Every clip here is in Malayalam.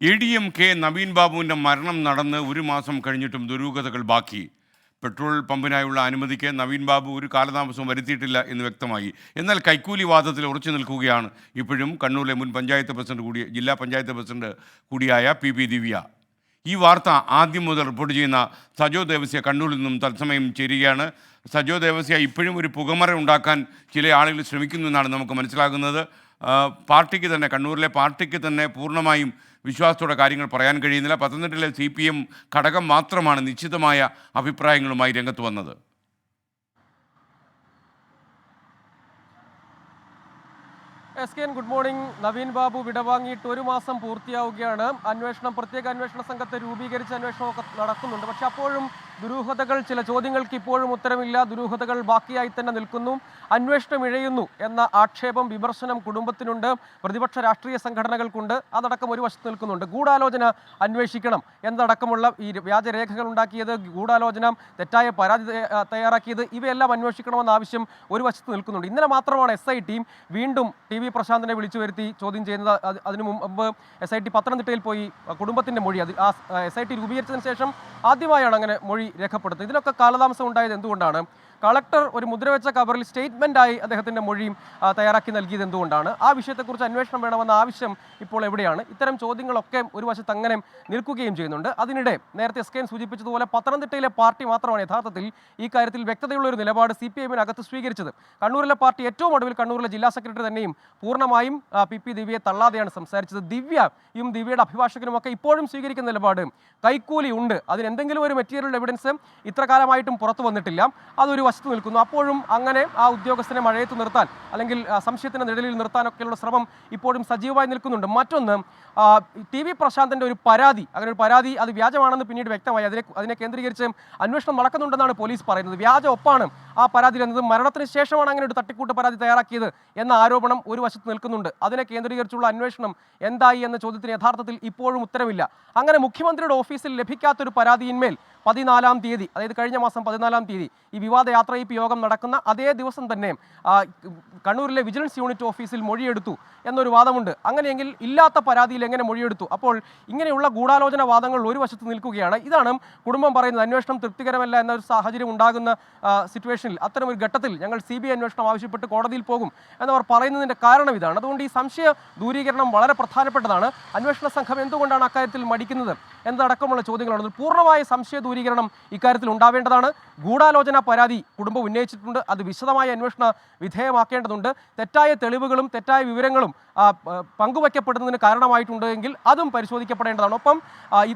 A D M K Naveen ബാബുവിന്റെ മരണം നടന്ന് ഒരു മാസം കഴിഞ്ഞിട്ടും ദുരൂഹതകൾ ബാക്കി. പെട്രോൾ പമ്പിനായുള്ള അനുമതിക്ക് നവീൻ ബാബു ഒരു കാലതാമസവും വരുത്തിയിട്ടില്ല എന്ന് വ്യക്തമായി. എന്നാൽ കൈക്കൂലി വാദത്തിൽ ഉറച്ചു നിൽക്കുകയാണ്. ഇപ്പോഴും കണ്ണൂരിലെ മുൻ പഞ്ചായത്ത് പ്രസിഡന്റ് കൂടി ജില്ലാ പഞ്ചായത്ത് പ്രസിഡന്റ് കൂടിയായ പി പി ദിവ്യ. ഈ വാർത്ത ആദ്യം മുതൽ റിപ്പോർട്ട് ചെയ്യുന്ന സജോ ദേവസ്യ കണ്ണൂരിൽ നിന്നും തത്സമയം ചേരുകയാണ്. സജോ ദേവസ്യ ഇപ്പോഴും ഒരു പുകമറ ഉണ്ടാക്കാൻ ചില ആളുകൾ ശ്രമിക്കുന്നു എന്നാണ് നമുക്ക് മനസ്സിലാകുന്നത്. പാർട്ടിക്ക് തന്നെ കണ്ണൂരിലെ പാർട്ടിക്ക് തന്നെ പൂർണമായും വിശ്വാസത്തോടെ കാര്യങ്ങൾ പറയാൻ കഴിയുന്നില്ല. പത്തനംതിട്ടയിലെ സി പി എം ഘടകം മാത്രമാണ് നിശ്ചിതമായ അഭിപ്രായങ്ങളുമായി രംഗത്ത് വന്നത്. S K N good morning. Naveen Babu വിടവാങ്ങിയിട്ട് ഒരു മാസം പൂർത്തിയാവുകയാണ്. അന്വേഷണം പ്രത്യേക അന്വേഷണ സംഘത്തെ രൂപീകരിച്ച് അന്വേഷണമൊക്കെ നടക്കുന്നുണ്ട്. പക്ഷെ അപ്പോഴും ദുരൂഹതകൾ ചില ചോദ്യങ്ങൾക്ക് ഇപ്പോഴും ഉത്തരമില്ല. ദുരൂഹതകൾ ബാക്കിയായി തന്നെ നിൽക്കുന്നു. അന്വേഷണം ഇഴയുന്നു എന്ന ആക്ഷേപം വിമർശനം കുടുംബത്തിനുണ്ട്. പ്രതിപക്ഷ രാഷ്ട്രീയ സംഘടനകൾക്കുണ്ട്. അതടക്കം ഒരു വശത്ത് നിൽക്കുന്നുണ്ട്. ഗൂഢാലോചന അന്വേഷിക്കണം എന്നതടക്കമുള്ള ഈ വ്യാജരേഖകൾ ഉണ്ടാക്കിയത് ഗൂഢാലോചന തെറ്റായ പരാതി തയ്യ- തയ്യാറാക്കിയത് ഇവയെല്ലാം അന്വേഷിക്കണമെന്ന ആവശ്യം ഒരു വശത്ത് നിൽക്കുന്നുണ്ട്. ഇന്നലെ മാത്രമാണ് എസ് ഐ ടിയും വീണ്ടും ടി വി പ്രശാന്തിനെ വിളിച്ചു വരുത്തി ചോദ്യം ചെയ്യുന്നത്. അത് അതിനു മുമ്പ് എസ് ഐ ടി പത്തനംതിട്ടയിൽ പോയി കുടുംബത്തിന്റെ മൊഴി. അത് ആ എസ് ഐ ടി രൂപീകരിച്ചതിന് ശേഷം ആദ്യമായാണ് അങ്ങനെ മൊഴി രേഖപ്പെടുത്തുന്നത് ഇതിലൊക്കെ കാലതാമസം ഉണ്ടായത് എന്തുകൊണ്ടാണ്? കളക്ടർ ഒരു മുദ്രവെച്ച കവറിൽ സ്റ്റേറ്റ്മെന്റായി അദ്ദേഹത്തിന്റെ മൊഴിയും തയ്യാറാക്കി നൽകിയത് എന്തുകൊണ്ടാണ്? ആ വിഷയത്തെക്കുറിച്ച് അന്വേഷണം വേണമെന്ന ആവശ്യം ഇപ്പോൾ എവിടെയാണ്? ഇത്തരം ചോദ്യങ്ങളൊക്കെ ഒരു വശത്ത് അങ്ങനെ നിൽക്കുകയും ചെയ്യുന്നുണ്ട്. അതിനിടെ നേരത്തെ എസ് കെ സൂചിപ്പിച്ചതുപോലെ പത്തനംതിട്ടയിലെ പാർട്ടി മാത്രമാണ് യഥാർത്ഥത്തിൽ ഈ കാര്യത്തിൽ വ്യക്തതയുള്ള ഒരു നിലപാട് സി പി എമ്മിനകത്ത് സ്വീകരിച്ചത്. കണ്ണൂരിലെ പാർട്ടി ഏറ്റവും ഒടുവിൽ കണ്ണൂരിലെ ജില്ലാ സെക്രട്ടറി തന്നെയും പൂർണമായും പി പി ദിവ്യയെ തള്ളാതെയാണ് സംസാരിച്ചത്. ദിവ്യയും ദിവ്യയുടെ അഭിഭാഷകനുമൊക്കെ ഇപ്പോഴും സ്വീകരിക്കുന്ന നിലപാട് കൈക്കൂലി ഉണ്ട്. അതിന് എന്തെങ്കിലും ഒരു മെറ്റീരിയൽ എവിഡൻസ് ഇത്ര കാലമായിട്ടും പുറത്തു വന്നിട്ടില്ല. അതൊരു വശത്ത് നിൽക്കുന്നു അപ്പോഴും അങ്ങനെ ആ ഉദ്യോഗസ്ഥനെ മഴയത്ത് നിർത്താൻ അല്ലെങ്കിൽ ആ, സംശയത്തിന്റെ നിഴലിൽ നിർത്താനൊക്കെയുള്ള ശ്രമം ഇപ്പോഴും സജീവമായി നിൽക്കുന്നുണ്ട്. മറ്റൊന്ന് ടി വി പ്രശാന്തിന്റെ ഒരു പരാതി അങ്ങനെ ഒരു പരാതി അത് വ്യാജമാണെന്ന് പിന്നീട് വ്യക്തമായി അതിനെ അതിനെ കേന്ദ്രീകരിച്ച് അന്വേഷണം നടക്കുന്നുണ്ടെന്നാണ് പോലീസ് പറയുന്നത്. വ്യാജ ഒപ്പാണ് ആ പരാതി എന്നത് മരണത്തിന് ശേഷമാണ് അങ്ങനെ ഒരു തട്ടിക്കൂട്ട് പരാതി തയ്യാറാക്കിയത് എന്ന ആരോപണം ഒരു വശത്ത് നിൽക്കുന്നുണ്ട്. അതിനെ കേന്ദ്രീകരിച്ചുള്ള അന്വേഷണം എന്തായി എന്ന ചോദ്യത്തിന് യഥാർത്ഥത്തിൽ ഇപ്പോഴും ഉത്തരവില്ല അങ്ങനെ മുഖ്യമന്ത്രിയുടെ ഓഫീസിൽ ലഭിക്കാത്തൊരു പരാതിയിന്മേൽ പതിനാലാം തീയതി അതായത് കഴിഞ്ഞ മാസം പതിനാലാം തീയതി ഈ വിവാദ യാത്രയപ്പ് യോഗം നടക്കുന്ന അതേ ദിവസം തന്നെ കണ്ണൂരിലെ വിജിലൻസ് യൂണിറ്റ് ഓഫീസിൽ മൊഴിയെടുത്തു എന്നൊരു വാദമുണ്ട്. അങ്ങനെയെങ്കിൽ ഇല്ലാത്ത പരാതിയിൽ എങ്ങനെ മൊഴിയെടുത്തു? അപ്പോൾ ഇങ്ങനെയുള്ള ഗൂഢാലോചന വാദങ്ങൾ ഒരു വശത്ത് നിൽക്കുകയാണ്. ഇതാണ് കുടുംബം പറയുന്നത്. അന്വേഷണം തൃപ്തികരമല്ല എന്നൊരു സാഹചര്യം ഉണ്ടാകുന്ന സിറ്റുവേഷനിൽ അത്തരം ഒരു ഘട്ടത്തിൽ ഞങ്ങൾ സി ബി ഐ അന്വേഷണം ആവശ്യപ്പെട്ട് കോടതിയിൽ പോകും എന്നവർ പറയുന്നതിന്റെ കാരണം ഇതാണ്. അതുകൊണ്ട് ഈ സംശയ ദൂരീകരണം വളരെ പ്രധാനപ്പെട്ടതാണ്. അന്വേഷണ സംഘം എന്തുകൊണ്ടാണ് അക്കാര്യത്തിൽ മടിക്കുന്നത്? എന്നതടക്കമുള്ള ചോദ്യങ്ങളാണ്. പൂർണമായ സംശയ ദൂരീകരണം ഇക്കാര്യത്തിൽ ഉണ്ടാവേണ്ടതാണ്. ഗൂഢാലോചന പരാതി കുടുംബം ഉന്നയിച്ചിട്ടുണ്ട്. അത് വിശദമായ അന്വേഷണ വിധേയമാക്കേണ്ടതുണ്ട്. തെറ്റായ തെളിവുകളും തെറ്റായ വിവരങ്ങളും പങ്കുവയ്ക്കപ്പെടുന്നതിന് കാരണമായിട്ടുണ്ട് എങ്കിൽ അതും പരിശോധിക്കപ്പെടേണ്ടതാണ്. ഒപ്പം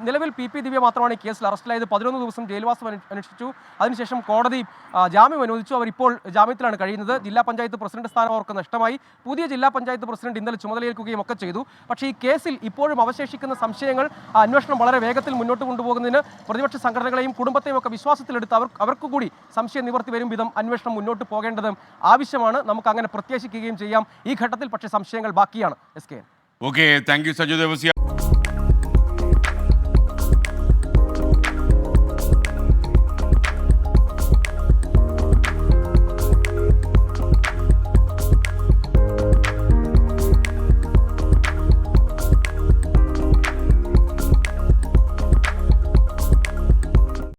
നിലവിൽ പി പി ദിവ്യ മാത്രമാണ് കേസിൽ അറസ്റ്റിലായത് പതിനൊന്ന് ദിവസം ജയിൽവാസം അനു- അനുഷ്ഠിച്ചു. അതിനുശേഷം കോടതി ജാമ്യം അനുവദിച്ചു. അവർ ഇപ്പോൾ ജാമ്യത്തിലാണ് കഴിയുന്നത്. ജില്ലാ പഞ്ചായത്ത് പ്രസിഡന്റ് സ്ഥാനം അവർക്ക് നഷ്ടമായി. പുതിയ ജില്ലാ പഞ്ചായത്ത് പ്രസിഡന്റ് ഇന്നലെ ചുമതലയേൽക്കുകയും ഒക്കെ ചെയ്തു. പക്ഷേ ഈ കേസിൽ ഇപ്പോഴും അവശേഷിക്കുന്ന സംശയങ്ങൾ അന്വേഷണം വളരെ വേഗത്തിൽ മുന്നോട്ട് കൊണ്ടുപോകുന്നതിന് പ്രതിപക്ഷ സംഘടനകളെയും കുടുംബത്തെയും ഒക്കെ വിശ്വാസത്തിലെടുത്ത് അവർ അവർക്ക് കൂടി സംശയം നിവർത്തി വരും വിധം അന്വേഷണം മുന്നോട്ട് പോകേണ്ടത് ആവശ്യമാണ്. നമുക്ക് അങ്ങനെ പ്രത്യാശിക്കുകയും ചെയ്യാം. ഈ ഘട്ടത്തിൽ പക്ഷേ സംശയങ്ങൾ ബാക്കിയാണ് S K okay thank you Saju Devasya